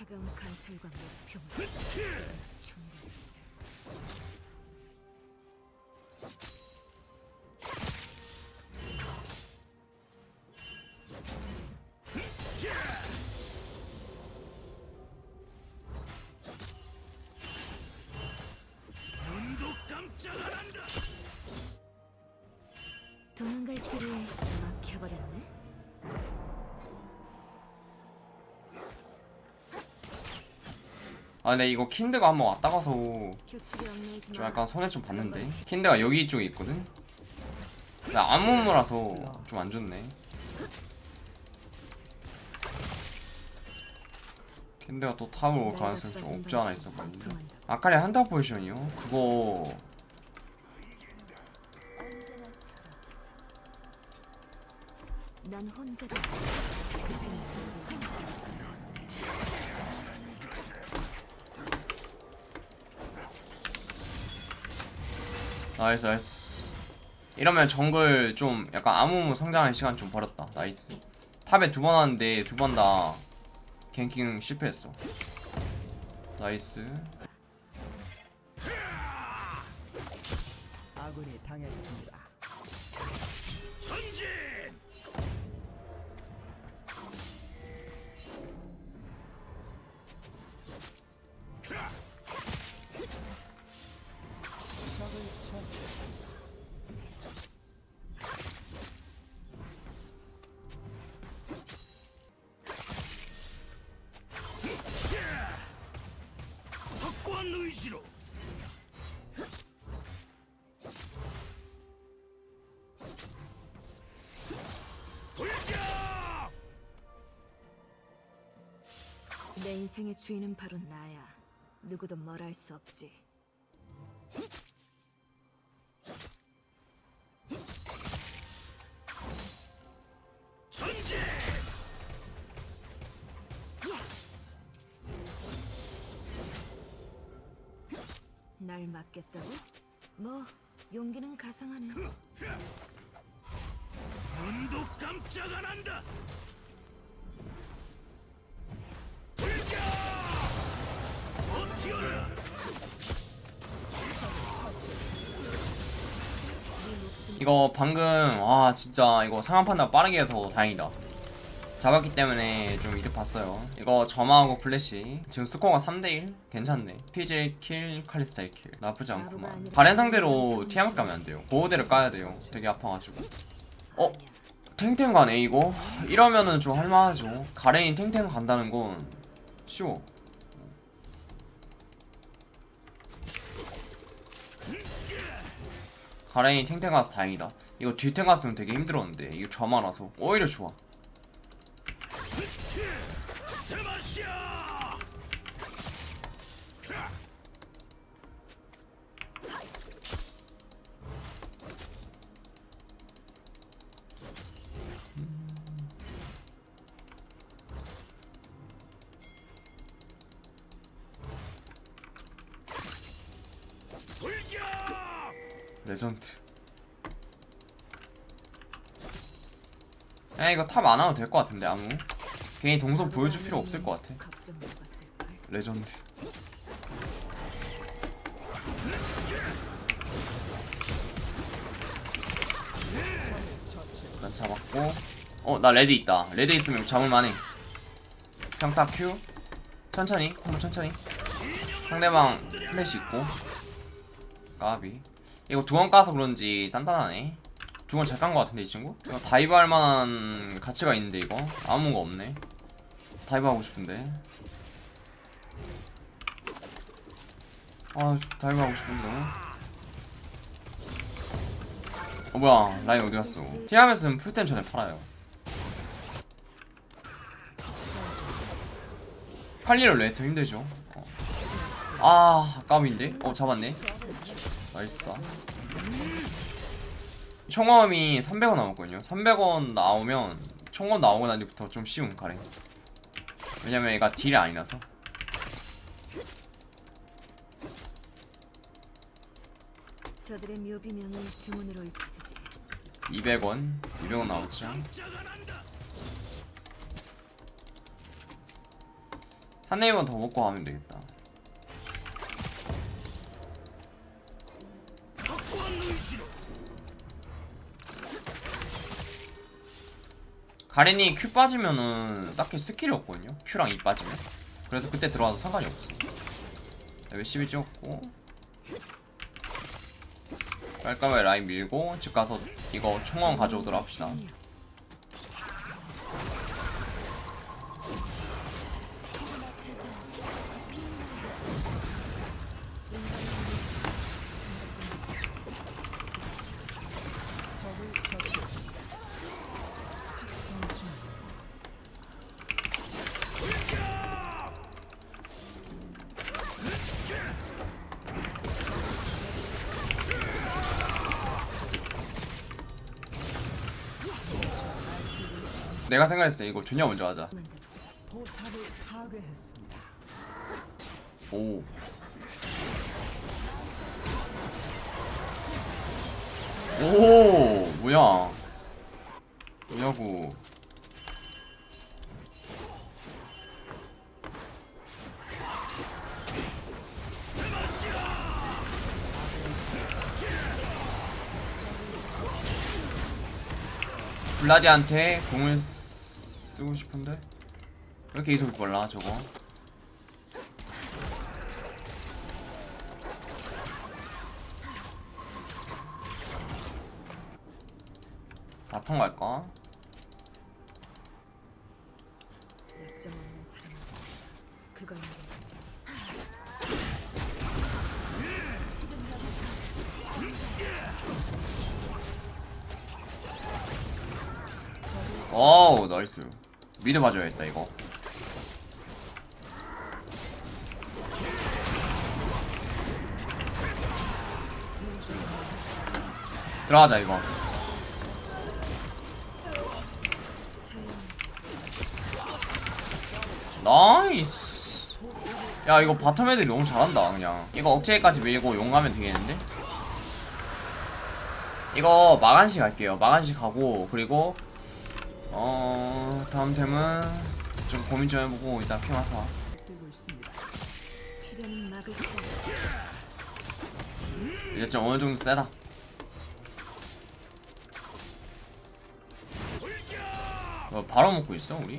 차가운 관찰과 목표물 중간 아 근데 이거 킨드가 한번 왔다 가서 좀 마. 약간 손해 좀 봤는데 킨드가 여기 쪽에 있거든? 나 암무무라서 좀 안 좋네 킨드가 또 탑을 올 가능성이 좀 없지 않아 있었거든요 아까리 한타 포지션이요? 그거 난 혼자다. 나이스 나이스. 이러면 정글 좀 약간 아무무 성장하는 시간 좀 벌었다. 나이스. 탑에 두번 왔는데 두 번 다 갱킹 실패했어. 나이스. 아군이 당했습니다. 내 인생의 주인은 바로 나야. 누구도 뭘 할 수 없지. 날 맡겠다고? 뭐 용기는 가상하네. 눈도 깜짝 안 한다. 돌격! 버티어라. 이거 방금 와 진짜 이거 상황 판단 빠르게 해서 다행이다 잡았기 때문에 좀 이득 봤어요. 이거 점화하고 플래시. 지금 스코어가 3대1 괜찮네. 피질 킬 칼리스타일 킬. 나쁘지 않구만. 바렌 상대로 티아멧 가면 안 돼요. 보호대를 까야 돼요. 되게 아파가지고. 어? 탱탱 가네 이거? 이러면은 좀 할만하죠. 가렌이 탱탱 간다는 건 쉬워. 가렌이 탱탱 가서 다행이다. 이거 딜탱 갔으면 되게 힘들었는데 이거 저만라서 오히려 좋아! 레전드. 야 이거 탑 안 와도 될 것 같은데 아무. 괜히 동선 보여줄 필요 없을 것 같아. 레전드. 일단 잡았고. 어 나 레드 있다. 레드 있으면 잡을만해. 평타 큐 천천히 한번 천천히. 상대방 플래시 있고. 까비 이거 두 번 까서 그런지 단단하네. 두 번 잘깐거 같은데 이 친구? 이거 다이브 할 만한 가치가 있는데 이거? 아무가 없네. 다이브 하고 싶은데. 아 다이브 하고 싶은데. 어 뭐야. 라인 어디 갔어? 티아멧은 풀템 전에 팔아요. 칼리를 레터 힘들죠? 어. 아 아까운데? 어 잡았네 나이스다 총검이 300원 나왔거든요 300원 나오면 총검 나오고 난 뒤부터 좀 쉬운 가래 왜냐면 얘가 딜이 아니라서 저들의 묘비명을 주문으로 읊어주지. 200원 200원 나왔죠 깜짝 안 한다. 한 네이버 더 먹고 가면 되겠다. 가렌이 Q 빠지면은 딱히 스킬이 없거든요. Q랑 E 빠지면. 그래서 그때 들어와도 상관이 없어. 레벨 12 찍었고. 깔끔하게 라인 밀고 집 가서 이거 총원 가져오도록 합시다. 내가 생각했을 때 이거 존야 먼저 하자. 오. 오, 뭐야? 뭐냐고. 블라디한테 공을 쓰고 싶은데 왜 이렇게 이속이 빨라 저거? 바텀 갈까? 약점 없는 사람. 나이스 미드 봐줘야겠다 이거. 들어가자 이거. 나이스. 야 이거 바텀 애들이 너무 잘한다 그냥. 이거 억제까지 밀고 용 가면 되겠는데? 이거 마간시 갈게요. 마간시 가고 그리고 어 다음 템은 좀 고민 좀 해보고 일단 피마사. 필요는 막을 수. 이제 좀 어느 정도 세다 뭐 바로 먹고 있어 우리?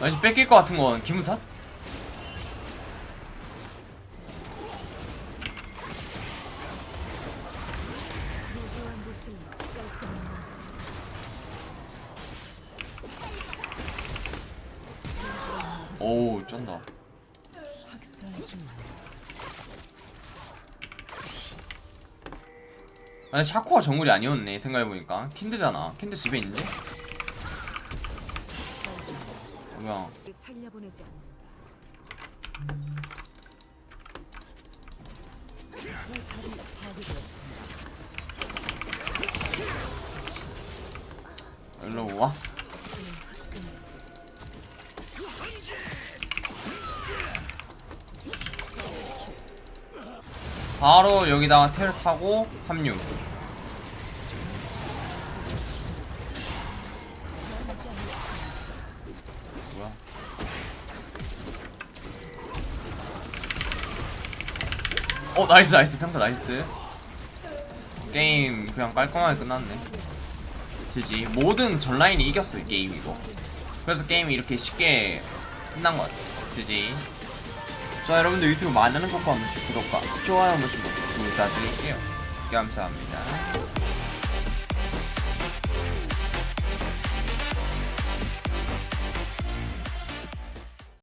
왠지 뺏길 것 같은 건 기분 탓? 오우 쩐다. 아니 샤코가 정글이 아니었네 생각해보니까 킨드잖아 킨드 집에 있는데? 뭐야 를 살려보내지 않는다. 포탑이 파괴되었습니다. 일로 와 바로 여기다가 텔 타고 합류 어 나이스 나이스. 평타 나이스. 게임 그냥 깔끔하게 끝났네. 지지. 모든 전 라인이 이겼어 이 게임 이거. 그래서 게임이 이렇게 쉽게 끝난 것 같아. 지지. 자 여러분들 유튜브 많은 번씩 구독과 좋아요 한 번씩 부탁드릴게요. 감사합니다